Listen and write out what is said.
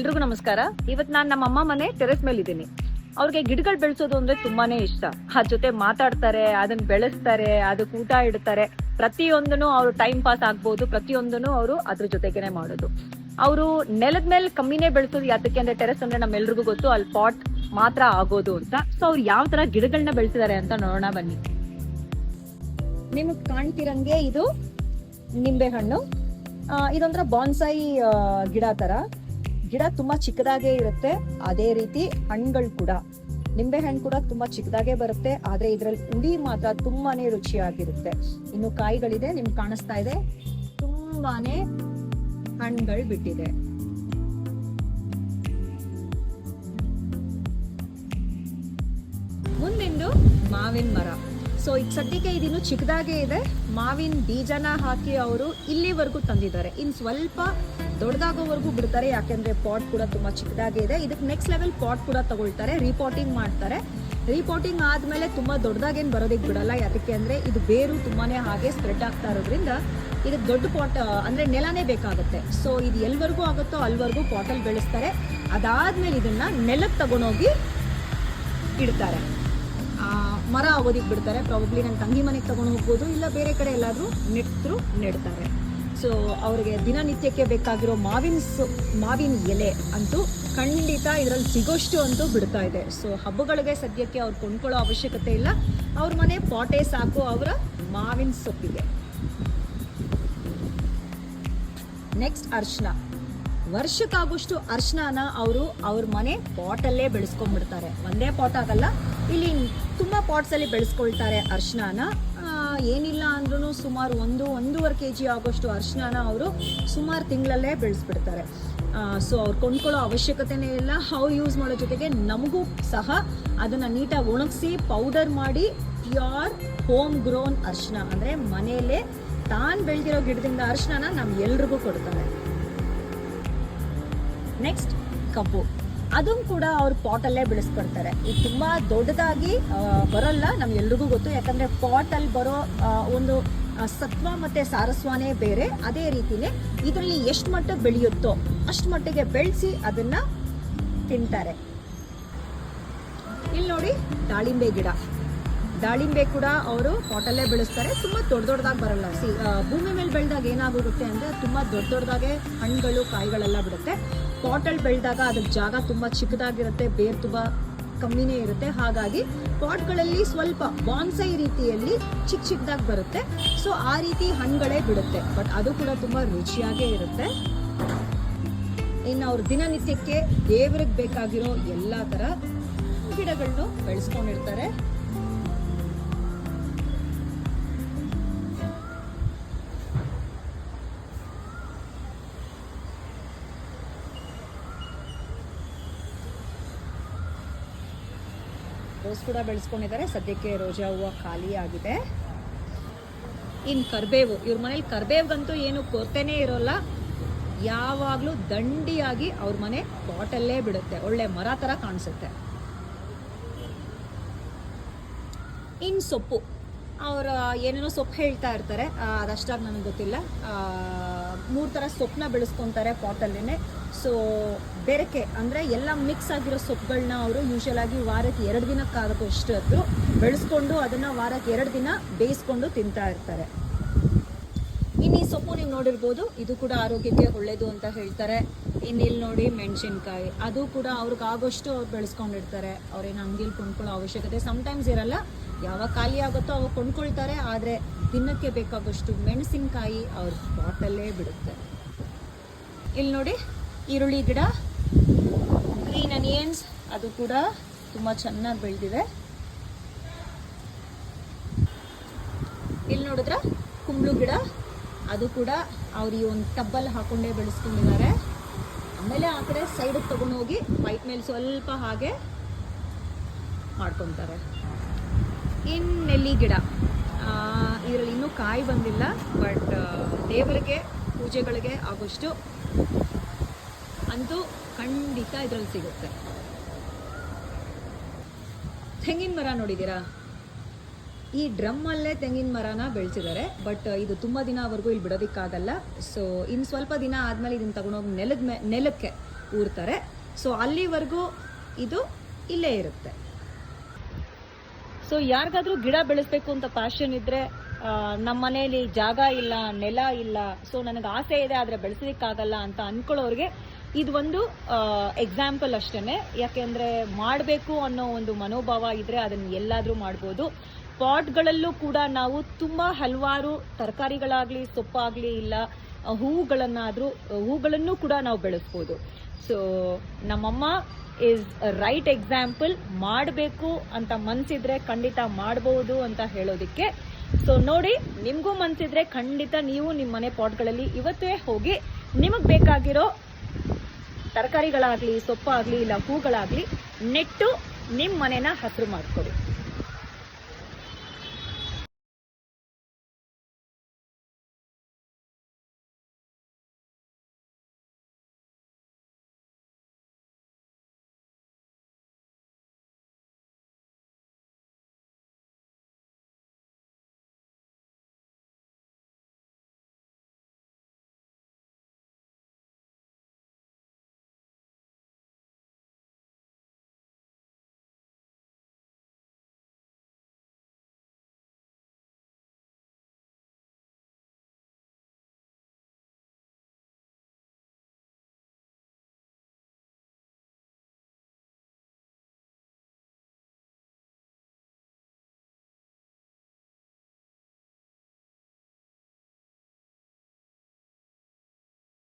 ಎಲ್ರಿಗೂ ನಮಸ್ಕಾರ. ಇವತ್ ನಾನ್ ನಮ್ಮ ಅಮ್ಮ ಮನೆ ಟೆರೆಸ್ ಮೇಲೆ ಇದ್ದೀನಿ ಅವ್ರಿಗೆ ಗಿಡಗಳು ಬೆಳೆಸೋದು ಅಂದ್ರೆ ತುಂಬಾನೇ ಇಷ್ಟ. ಅದ್ ಜೊತೆ ಮಾತಾಡ್ತಾರೆ ಅದನ್ನ ಬೆಳೆಸ್ತಾರೆ ಅದಕ್ಕೆ ಊಟ ಇಡ್ತಾರೆ. ಪ್ರತಿಯೊಂದನು ಅವ್ರು ಟೈಮ್ ಪಾಸ್ ಆಗ್ಬೋದು ಪ್ರತಿಯೊಂದನು ಅವರು ಅದ್ರ ಜೊತೆಗೇನೆ ಮಾಡೋದು. ಅವರು ನೆಲದ ಮೇಲೆ ಕಮ್ಮಿನೇ ಬೆಳೆಸೋದು ಯಾತಕ್ಕೆ ಅಂದ್ರೆ ಟೆರೆಸ್ ಅಂದ್ರೆ ನಮ್ಮೆಲ್ರಿಗೂ ಗೊತ್ತು, ಅಲ್ಲಿ ಪಾಟ್ ಮಾತ್ರ ಆಗೋದು ಅಂತ. ಸೊ ಅವ್ರು ಯಾವ ತರ ಗಿಡಗಳನ್ನ ಬೆಳೆಸಿದ್ದಾರೆ ಅಂತ ನೋಡೋಣ ಬನ್ನಿ. ನಿಮಗ್ ಕಾಣ್ತಿರಂಗೆ ಇದು ನಿಂಬೆ ಹಣ್ಣು ಇದೊಂಥರ ಬಾನ್ಸಾಯಿ ಗಿಡ ತರ. ಗಿಡ ತುಂಬಾ ಚಿಕ್ಕದಾಗೇ ಇರುತ್ತೆ. ಅದೇ ರೀತಿ ಹಣ್ಣುಗಳು ಕೂಡ. ನಿಂಬೆ ಹಣ್ಣು ಕೂಡ ತುಂಬಾ ಚಿಕ್ಕದಾಗೆ ಬರುತ್ತೆ. ಆದ್ರೆ ಇದ್ರಲ್ಲಿ ಹುಳಿ ಮಾತ್ರ ತುಂಬಾನೇ ರುಚಿಯಾಗಿರುತ್ತೆ. ಇನ್ನು ಕಾಯಿಗಳಿದೆ, ನಿಮ್ಗೆ ಕಾಣಿಸ್ತಾ ಇದೆ. ತುಂಬಾನೇ ಹಣ್ಣುಗಳು ಬಿಟ್ಟಿದೆ. ಮುಂದಿಂದು ಮಾವಿನ ಮರ. ಸೊ ಈಗ ಸದ್ಯಕ್ಕೆ ಇದಿನ್ನು ಚಿಕ್ಕದಾಗೇ ಇದೆ. ಮಾವಿನ ಬೀಜನ ಹಾಕಿ ಅವರು ಇಲ್ಲಿವರೆಗೂ ತಂದಿದ್ದಾರೆ. ಇನ್ ಸ್ವಲ್ಪ ದೊಡ್ಡದಾಗೋವರೆಗೂ ಬಿಡ್ತಾರೆ, ಯಾಕೆಂದ್ರೆ ಪಾಟ್ ಕೂಡ ತುಂಬಾ ಚಿಕ್ಕದಾಗೇ ಇದೆ. ಇದಕ್ಕೆ ನೆಕ್ಸ್ಟ್ ಲೆವೆಲ್ ಪಾಟ್ ಕೂಡ ತಗೊಳ್ತಾರೆ ರಿಪೋರ್ಟಿಂಗ್ ಮಾಡ್ತಾರೆ. ರಿಪೋರ್ಟಿಂಗ್ ಆದ್ಮೇಲೆ ತುಂಬಾ ದೊಡ್ಡದಾಗೇನು ಬರೋದಕ್ಕೆ ಬಿಡಲ್ಲ. ಯಾಕೆ ಅಂದ್ರೆ ಇದು ಬೇರು ತುಂಬಾನೇ ಹಾಗೆ ಸ್ಪ್ರೆಡ್ ಆಗ್ತಾ ಇರೋದ್ರಿಂದ ಇದಕ್ಕೆ ದೊಡ್ಡ ಪಾಟ್ ಅಂದ್ರೆ ನೆಲನೇ ಬೇಕಾಗುತ್ತೆ. ಸೊ ಇದು ಎಲ್ವರೆಗೂ ಆಗುತ್ತೋ ಅಲ್ಲಿವರೆಗೂ ಪಾಟಲ್ಲಿ ಬೆಳೆಸ್ತಾರೆ. ಅದಾದ್ಮೇಲೆ ಇದನ್ನ ನೆಲಕ್ಕೆ ತಗೊಂಡೋಗಿ ಇಡ್ತಾರೆ. ಮರ ಅವಧಿಗೆ ಬಿಡ್ತಾರೆ. ಪ್ರಾಬಬ್ಲಿ ನನ್ನ ತಂಗಿ ಮನೆಗೆ ತಗೊಂಡು ಹೋಗ್ಬೋದು. ಇಲ್ಲ ಬೇರೆ ಕಡೆ ಎಲ್ಲಾದರೂ ನೆಟ್ಟರು ನೆಡ್ತಾರೆ. ಸೊ ಅವರಿಗೆ ದಿನನಿತ್ಯಕ್ಕೆ ಬೇಕಾಗಿರೋ ಮಾವಿನ ಮಾವಿನ ಎಲೆ ಅಂತೂ ಖಂಡಿತ ಇದರಲ್ಲಿ ಸಿಗೋಷ್ಟು ಅಂತೂ ಬಿಡ್ತಾ ಇದೆ. ಸೊ ಹಬ್ಬಗಳಿಗೆ ಸದ್ಯಕ್ಕೆ ಅವ್ರು ಕೊಂಡ್ಕೊಳ್ಳೋ ಅವಶ್ಯಕತೆ ಇಲ್ಲ. ಅವ್ರ ಮನೆ ಪಾಟೇ ಸಾಕು ಅವರ ಮಾವಿನ ಸೊಪ್ಪಿಗೆ. ನೆಕ್ಸ್ಟ್ ಅರ್ಶನ. ವರ್ಷಕ್ಕಾಗುಷ್ಟು ಅರ್ಶನಾನ ಅವರು ಅವ್ರ ಮನೆ ಪಾಟಲ್ಲೇ ಬೆಳೆಸ್ಕೊಂಡ್ಬಿಡ್ತಾರೆ. ಒಂದೇ ಪಾಟ್ ಆಗಲ್ಲ, ಇಲ್ಲಿ ತುಂಬ ಪಾಟ್ಸಲ್ಲಿ ಬೆಳೆಸ್ಕೊಳ್ತಾರೆ ಅರ್ಶನಾನ ಏನಿಲ್ಲ ಅಂದ್ರೂ ಸುಮಾರು ಒಂದು, ಒಂದೂವರೆ ಕೆ ಜಿ ಆಗೋಷ್ಟು ಅರ್ಶನಾನ ಅವರು ಸುಮಾರು ತಿಂಗಳಲ್ಲೇ ಬೆಳೆಸ್ಬಿಡ್ತಾರೆ. ಸೊ ಅವ್ರು ಕೊಂಡ್ಕೊಳ್ಳೋ ಅವಶ್ಯಕತೆನೇ ಇಲ್ಲ. ಹಾವು ಯೂಸ್ ಮಾಡೋ ಜೊತೆಗೆ ನಮಗೂ ಸಹ ಅದನ್ನು ನೀಟಾಗಿ ಒಣಗಿಸಿ ಪೌಡರ್ ಮಾಡಿ ಪ್ಯೂರ್ ಹೋಮ್ ಗ್ರೋನ್ ಅರ್ಶನ ಅಂದರೆ ಮನೆಯಲ್ಲೇ ತಾನು ಬೆಳೆದಿರೋ ಗಿಡದಿಂದ ಅರ್ಶನನ ನಮ್ಗೆ ಎಲ್ರಿಗೂ ಕೊಡ್ತಾರೆ. ನೆಕ್ಸ್ಟ್ ಕಬ್ಬು. ಅದನ್ನು ಕೂಡ ಅವ್ರು ಪಾಟಲ್ಲೇ ಬೆಳೆಸ್ಕೊಡ್ತಾರೆ. ಇದು ತುಂಬ ದೊಡ್ಡದಾಗಿ ಬರೋಲ್ಲ ಬರಲ್ಲ ನಮ್ಗೆಲ್ರಿಗೂ ಗೊತ್ತು. ಯಾಕಂದರೆ ಪಾಟಲ್ಲಿ ಬರೋ ಒಂದು ಸತ್ವ ಮತ್ತು ಸಾರಸ್ವಾನೇ ಬೇರೆ. ಅದೇ ರೀತಿನೇ ಇದರಲ್ಲಿ ಎಷ್ಟು ಮಟ್ಟಕ್ಕೆ ಬೆಳೆಯುತ್ತೋ ಅಷ್ಟು ಮಟ್ಟಿಗೆ ಬೆಳೆಸಿ ಅದನ್ನು ತಿಂತಾರೆ. ಇಲ್ಲಿ ನೋಡಿ ದಾಳಿಂಬೆ ಗಿಡ. ದಾಳಿಂಬೆ ಕೂಡ ಅವರು ಪಾಟಲ್ಲೇ ಬೆಳೆಸ್ತಾರೆ. ತುಂಬ ದೊಡ್ಡ ದೊಡ್ಡದಾಗಿ ಬರಲ್ಲ. ಸಿ ಭೂಮಿ ಮೇಲೆ ಬೆಳೆದಾಗ ಏನಾಗುತ್ತೆ ಅಂದರೆ ತುಂಬ ದೊಡ್ಡ ದೊಡ್ಡದಾಗೆ ಹಣ್ಣುಗಳು, ಕಾಯಿಗಳೆಲ್ಲ ಬಿಡುತ್ತೆ. ಪಾಟಲ್ಲಿ ಬೆಳೆದಾಗ ಅದ್ರ ಜಾಗ ತುಂಬ ಚಿಕ್ಕದಾಗಿರುತ್ತೆ, ಬೇರು ತುಂಬ ಕಮ್ಮಿನೇ ಇರುತ್ತೆ. ಹಾಗಾಗಿ ಪಾಟ್ಗಳಲ್ಲಿ ಸ್ವಲ್ಪ ಬಾನ್ಸೈ ರೀತಿಯಲ್ಲಿ ಚಿಕ್ಕ ಚಿಕ್ಕದಾಗಿ ಬರುತ್ತೆ. ಸೊ, ಆ ರೀತಿ ಹಣ್ಣುಗಳೇ ಬಿಡುತ್ತೆ. ಬಟ್ ಅದು ಕೂಡ ತುಂಬ ರುಚಿಯಾಗೇ ಇರುತ್ತೆ. ಇನ್ನು ಅವ್ರ ದಿನನಿತ್ಯಕ್ಕೆ ದೇವ್ರಿಗೆ ಬೇಕಾಗಿರೋ ಎಲ್ಲ ಥರ ಗಿಡಗಳನ್ನು ಬೆಳೆಸ್ಕೊಂಡಿರ್ತಾರೆ. ರೋಸ್ ಕೂಡ ಬೆಳೆಸ್ಕೊಂಡಿದ್ದಾರೆ. ಸದ್ಯಕ್ಕೆ ರೋಜಾ ಹೂವು ಖಾಲಿ ಆಗಿದೆ. ಇನ್ ಕರ್ಬೇವು, ಇವ್ರ ಮನೇಲಿ ಕರ್ಬೇವ್ಗಂತೂ ಏನು ಕೊರತೆನೇ ಇರೋಲ್ಲ. ಯಾವಾಗಲೂ ದಂಡಿಯಾಗಿ ಅವ್ರ ಮನೆ ಪಾಟಲ್ಲೇ ಬಿಡುತ್ತೆ. ಒಳ್ಳೆ ಮರ ಥರ ಕಾಣಿಸುತ್ತೆ. ಇನ್ ಸೊಪ್ಪು, ಅವರ ಏನೇನೋ ಸೊಪ್ಪು ಹೇಳ್ತಾ ಇರ್ತಾರೆ. ಅದಷ್ಟಾಗಿ ನನಗೆ ಗೊತ್ತಿಲ್ಲ. ಮೂರು ಥರ ಸೊಪ್ಪನ್ನ ಬೆಳೆಸ್ಕೊತಾರೆ ಪಾಟಲ್ಲೇ ಸೊ ಬೆರಕೆ ಅಂದರೆ ಎಲ್ಲ ಮಿಕ್ಸ್ ಆಗಿರೋ ಸೊಪ್ಪುಗಳನ್ನ ಅವರು ಯೂಶಲ್ ವಾರಕ್ಕೆ ಎರಡು ದಿನಕ್ಕಾಗೋಷ್ಟು ಹೊತ್ತು ಬೆಳೆಸ್ಕೊಂಡು ಅದನ್ನು ವಾರಕ್ಕೆ ಎರಡು ದಿನ ಬೇಯಿಸ್ಕೊಂಡು ತಿಂತಾ ಇರ್ತಾರೆ. ಇನ್ನು ಈ ಸೊಪ್ಪು ನೀವು ನೋಡಿರ್ಬೋದು, ಇದು ಕೂಡ ಆರೋಗ್ಯಕ್ಕೆ ಒಳ್ಳೆಯದು ಅಂತ ಹೇಳ್ತಾರೆ. ಇನ್ನು ಇಲ್ಲಿ ನೋಡಿ ಮೆಣಸಿನ್ಕಾಯಿ. ಅದು ಕೂಡ ಅವ್ರಿಗೆ ಆಗೋಷ್ಟು ಅವ್ರು ಬೆಳೆಸ್ಕೊಂಡಿರ್ತಾರೆ. ಅವ್ರೇನು ಅಂಗಡಿಲಿ ಕೊಂಡ್ಕೊಳ್ಳೋ ಅವಶ್ಯಕತೆ ಸಮ್ಟೈಮ್ಸ್ ಇರಲ್ಲ. ಯಾವಾಗ ಖಾಲಿ ಆಗುತ್ತೋ ಅವಾಗ ಕೊಂಡ್ಕೊಳ್ತಾರೆ, ಆದರೆ ದಿನಕ್ಕೆ ಬೇಕಾಗೋಷ್ಟು ಮೆಣಸಿನ್ಕಾಯಿ ಅವ್ರ ಬಾಟಲ್ಲೇ ಬಿಡುತ್ತೆ. ಇಲ್ಲಿ ನೋಡಿ ಈರುಳ್ಳಿ ಗಿಡ ಗ್ರೀನ್ ಅನಿಯನ್ಸ್ ಅದು ಕೂಡ ತುಂಬ ಚೆನ್ನಾಗಿ ಬೆಳೆದಿದೆ. ಇಲ್ಲಿ ನೋಡಿದ್ರ ಕುಂಬಳು ಗಿಡ, ಅದು ಕೂಡ ಅವ್ರು ಒಂದು ಟಬ್ಬಲ್ಲಿ ಹಾಕೊಂಡೇ ಬೆಳೆಸ್ಕೊಂಡಿದ್ದಾರೆ. ಆಮೇಲೆ ಆ ಕಡೆ ಸೈಡಿಗೆ ತಗೊಂಡೋಗಿ ವೈಟ್ ಮೇಲೆ ಸ್ವಲ್ಪ ಹಾಗೆ ಮಾಡ್ಕೊತಾರೆ. ಇನ್ನು ನೆಲ್ಲಿ ಗಿಡ. ಇದರಲ್ಲಿ ಇನ್ನೂ ಕಾಯಿ ಬಂದಿಲ್ಲ ಬಟ್ ದೇವರಿಗೆ, ಪೂಜೆಗಳಿಗೆ ಆಗೋಷ್ಟು ಅಂತೂ ಖಂಡಿತ ಇದರಲ್ಲಿ ಸಿಗುತ್ತೆ. ತೆಂಗಿನ ಮರ ನೋಡಿದ್ದೀರಾ? ಈ ಡ್ರಮ್ಮಲ್ಲೇ ತೆಂಗಿನ ಮರನ ಬೆಳೆಸಿದ್ದಾರೆ, ಬಟ್ ಇದು ತುಂಬ ದಿನವರೆಗೂ ಇಲ್ಲಿ ಬಿಡೋದಕ್ಕಾಗಲ್ಲ. ಸೊ ಇನ್ನು ಸ್ವಲ್ಪ ದಿನ ಆದಮೇಲೆ ಇದನ್ನು ತಗೊಂಡೋಗಿ ನೆಲದ ಮೇ, ನೆಲಕ್ಕೆ ಊರ್ತಾರೆ. ಸೊ ಅಲ್ಲಿವರೆಗೂ ಇದು ಇಲ್ಲೇ ಇರುತ್ತೆ. ಸೊ ಯಾರಿಗಾದರೂ ಗಿಡ ಬೆಳೆಸ್ಬೇಕು ಅಂತ ಪ್ಯಾಷನ್ ಇದ್ರೆ ನಮ್ಮ ಮನೆಯಲ್ಲಿ ಜಾಗ ಇಲ್ಲ, ನೆಲ ಇಲ್ಲ ಸೊ ನನಗೆ ಆಸೆ ಇದೆ, ಆದರೆ ಬೆಳೆಸಲಿಕ್ಕಾಗಲ್ಲ ಅಂತ ಅನ್ಕೊಳ್ಳೋರಿಗೆ ಇದು ಒಂದು ಎಕ್ಸಾಂಪಲ್ ಅಷ್ಟೇ ಯಾಕೆಂದ್ರೆ ಮಾಡಬೇಕು ಅನ್ನೋ ಒಂದು ಮನೋಭಾವ ಇದ್ರೆ ಅದನ್ನ ಎಲ್ಲಾದ್ರೂ ಮಾಡ್ಬೋದು. ಪಾಟ್ಗಳಲ್ಲೂ ಕೂಡ ನಾವು ತುಂಬಾ ಹಲವಾರು ತರಕಾರಿಗಳಾಗ್ಲಿ, ಸೊಪ್ಪಾಗ್ಲಿ ಇಲ್ಲ ಹೂವುಗಳನ್ನಾದ್ರೂ ಹೂಗಳನ್ನು ಕೂಡ ನಾವು ಬೆಳೆಸ್ಬೋದು. ಸೊ ನಮ್ಮಮ್ಮ ಇಸ್ ರೈಟ್ ಎಕ್ಸಾಂಪಲ್ ಮಾಡಬೇಕು ಅಂತ ಮನ್ಸಿದ್ರೆ ಖಂಡಿತ ಮಾಡಬಹುದು ಅಂತ ಹೇಳೋದಿಕ್ಕೆ. ಸೊ ನೋಡಿ, ನಿಮಗೂ ಮನ್ಸಿದ್ರೆ ಖಂಡಿತ ನೀವು ನಿಮ್ಮ ಮನೆ ಪಾಟ್ಗಳಲ್ಲಿ ಇವತ್ತೇ ಹೋಗಿ ನಿಮಗ್ ಬೇಕಾಗಿರೋ ತರಕಾರಿಗಳಾಗ್ಲಿ ಸೊಪ್ಪಾಗ್ಲಿ ಇಲ್ಲ ಹೂಗಳಾಗಲಿ ನೆಟ್ಟು ನಿಮ್ಮ ಮನೆನ ಹಸಿರು ಮಾಡ್ಕೊಡಿ.